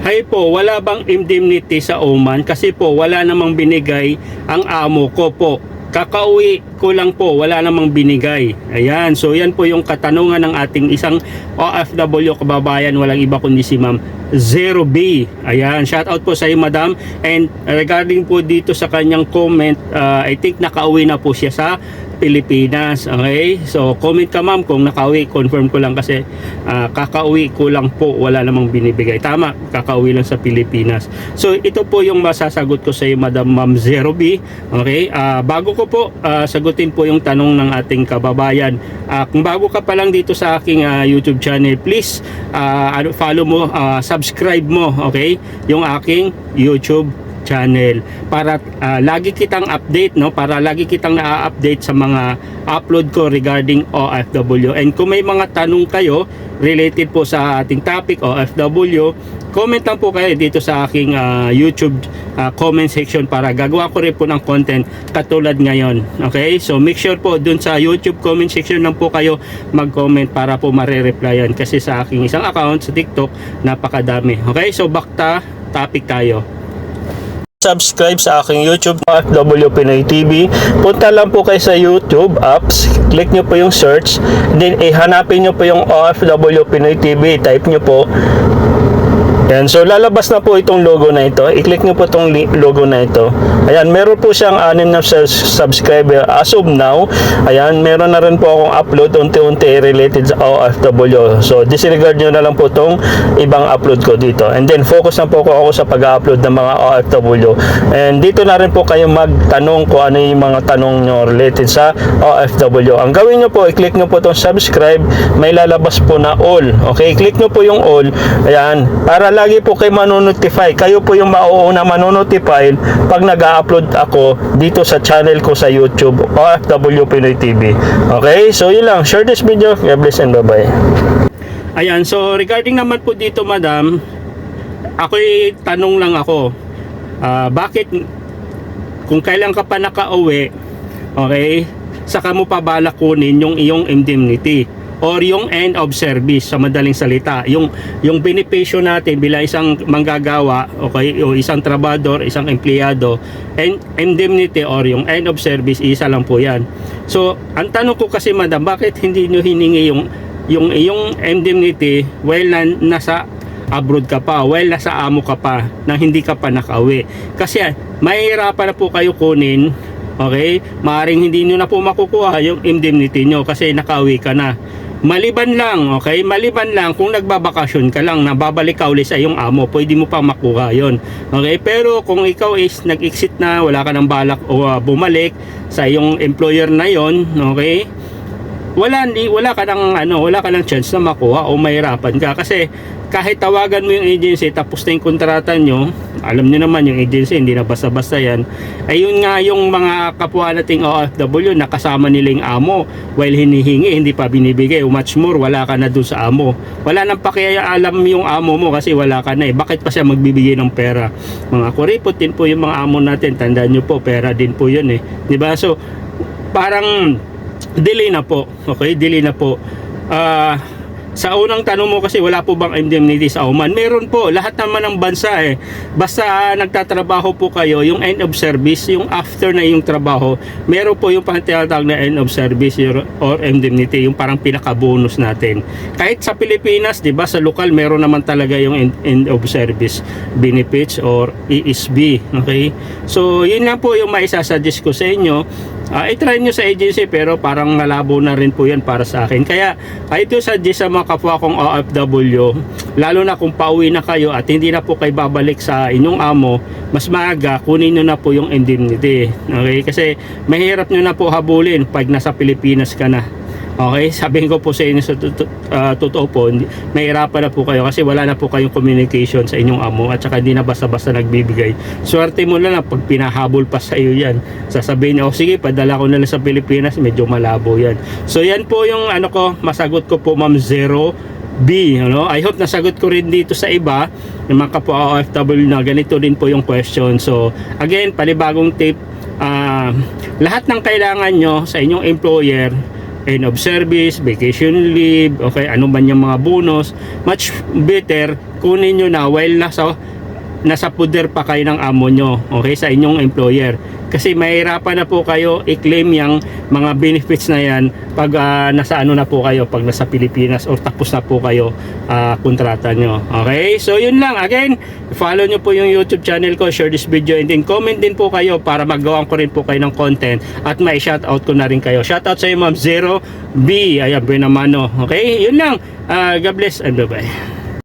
Hay po, wala bang indemnity sa Oman? Kasi po, wala namang binigay ang amo ko po. Kakauwi ko lang po, wala namang binigay. Ayan, so yan po yung katanungan ng ating isang OFW kababayan, walang iba kundi si Ma'am Zero B. Ayan, shout out po sa iyo Madam. And regarding po dito sa kanyang comment, uh, I think nakauwi na po siya sa Pilipinas. Okay? So, comment ka ma'am kung nakauwi. Confirm ko lang kasi ah, kakauwi ko lang po. Wala namang binibigay. Tama, kakauwi lang sa Pilipinas. So, ito po yung masasagot ko sa iyo, Madam Ma'am Zero B. Okay? Ah, bago ko po ah, sagutin po yung tanong ng ating kababayan. Ah, kung bago ka pa lang dito sa aking ah, YouTube channel, please ano, follow mo, ah, subscribe mo, okay? Yung aking YouTube channel para ah, lagi kitang update no? Para lagi kitang na-update sa mga upload ko regarding OFW and kung may mga tanong kayo related po sa ating topic OFW comment lang po kayo dito sa aking ah, YouTube ah, comment section para gagawa ko rin po ng content katulad ngayon. Okay? So make sure po dun sa YouTube comment section lang po kayo mag-comment para po mare-replyan. Kasi sa aking isang account sa TikTok napakadami. Okay? So back to topic tayo subscribe sa aking YouTube FW Pinoy TV. Punta lang po kayo sa YouTube apps, click nyo po yung search, then eh, hanapin nyo po yung OFW Pinoy TV, type nyo po. Yan, so lalabas na po itong logo na ito. I-click nyo po itong logo na ito. Ayan, meron po siyang anim na sus- subscriber as of now. Ayan, meron na rin po akong upload unti-unti related sa OFW. So, disregard nyo na lang po itong ibang upload ko dito. And then, focus na po ako sa pag-upload ng mga OFW. And dito na rin po kayo magtanong kung ano yung mga tanong nyo related sa OFW. Ang gawin nyo po, i-click nyo po itong subscribe. May lalabas po na all. Okay, click nyo po yung all. Ayan, para lagi po kayo manonotify. Kayo po yung mauuna manonotify pag nag-upload ako dito sa channel ko sa YouTube OFW Pinoy TV. Okay, so yun lang. Share this video. God bless and bye-bye. Ayan, so regarding naman po dito, madam, ako'y tanong lang ako. Ah, bakit kung kailan ka pa nakauwi, okay, saka mo pa balak kunin yung iyong indemnity or yung end of service sa madaling salita yung yung benepisyo natin bilang isang manggagawa okay o isang trabador isang empleyado and indemnity or yung end of service isa lang po yan so ang tanong ko kasi madam bakit hindi nyo hiningi yung yung yung indemnity while na, nasa abroad ka pa, while nasa amo ka pa, nang hindi ka pa nakauwi. Kasi mahihirapan na po kayo kunin, okay? Maaring hindi nyo na po makukuha yung indemnity nyo kasi nakauwi ka na. Maliban lang, okay? Maliban lang kung nagbabakasyon ka lang, nababalik ka ulit sa iyong amo, pwede mo pa makuha yon Okay? Pero kung ikaw is nag-exit na, wala ka ng balak o uh, bumalik sa iyong employer na yon okay? wala ni wala ka ng ano wala ka ng chance na makuha o mahirapan ka kasi kahit tawagan mo yung agency tapos na yung kontrata nyo alam nyo naman yung agency hindi na basta-basta yan. Ayun nga yung mga kapwa nating OFW nakasama nila yung amo. While hinihingi hindi pa binibigay. Much more wala ka na dun sa amo. Wala nang pakialam yung amo mo kasi wala ka na eh. Bakit pa siya magbibigay ng pera? Mga kuripot din po yung mga amo natin. Tandaan nyo po pera din po yun eh. Ba? So parang delay na po. Okay, delay na po. Ah, sa unang tanong mo kasi wala po bang indemnity sa Oman? Meron po. Lahat naman ng bansa eh. Basta ah, nagtatrabaho po kayo, yung end of service, yung after na yung trabaho, meron po yung pantinatawag na end of service or indemnity, yung parang pinaka-bonus natin. Kahit sa Pilipinas, 'di ba, sa lokal meron naman talaga yung end, end of service benefits or ESB, okay? So, yun lang po yung maisasuggest ko sa inyo. Ah, i-try nyo sa agency pero parang malabo na rin po yan para sa akin. Kaya kahit yung suggest sa mga kapwa kong OFW, lalo na kung pauwi na kayo at hindi na po kayo babalik sa inyong amo, mas maaga kunin nyo na po yung indemnity. Okay? Kasi mahirap nyo na po habulin pag nasa Pilipinas ka na. Okay, sabihin ko po sa inyo sa ah, totoo po, hindi- mahirapan na po kayo kasi wala na po kayong communication sa inyong amo at saka hindi na basta-basta nagbibigay. Swerte mo lang na pag pinahabol pa sa iyo yan. Sasabihin niya, oh sige, padala ko na lang sa Pilipinas, medyo malabo yan. So yan po yung ano ko, masagot ko po ma'am Zero B, ano? I hope nasagot ko rin dito sa iba, yung mga kapwa OFW na ganito din po yung question. So, again, palibagong tip, ah, lahat ng kailangan nyo sa inyong employer, end of service, vacation leave, okay, ano man yung mga bonus, much better kunin nyo na while nasa nasa puder pa kayo ng amo nyo, okay, sa inyong employer. Kasi mahirapan na po kayo i-claim yung mga benefits na yan pag ah, nasa ano na po kayo, pag nasa Pilipinas or tapos na po kayo ah, kontrata nyo. Okay? So yun lang. Again, follow nyo po yung YouTube channel ko, share this video and then comment din po kayo para magawa ko rin po kayo ng content at may shoutout ko na rin kayo. Shoutout sa iyo Ma'am Zero B. Ayan, Benamano. Okay? Yun lang. Ah, God bless and bye-bye.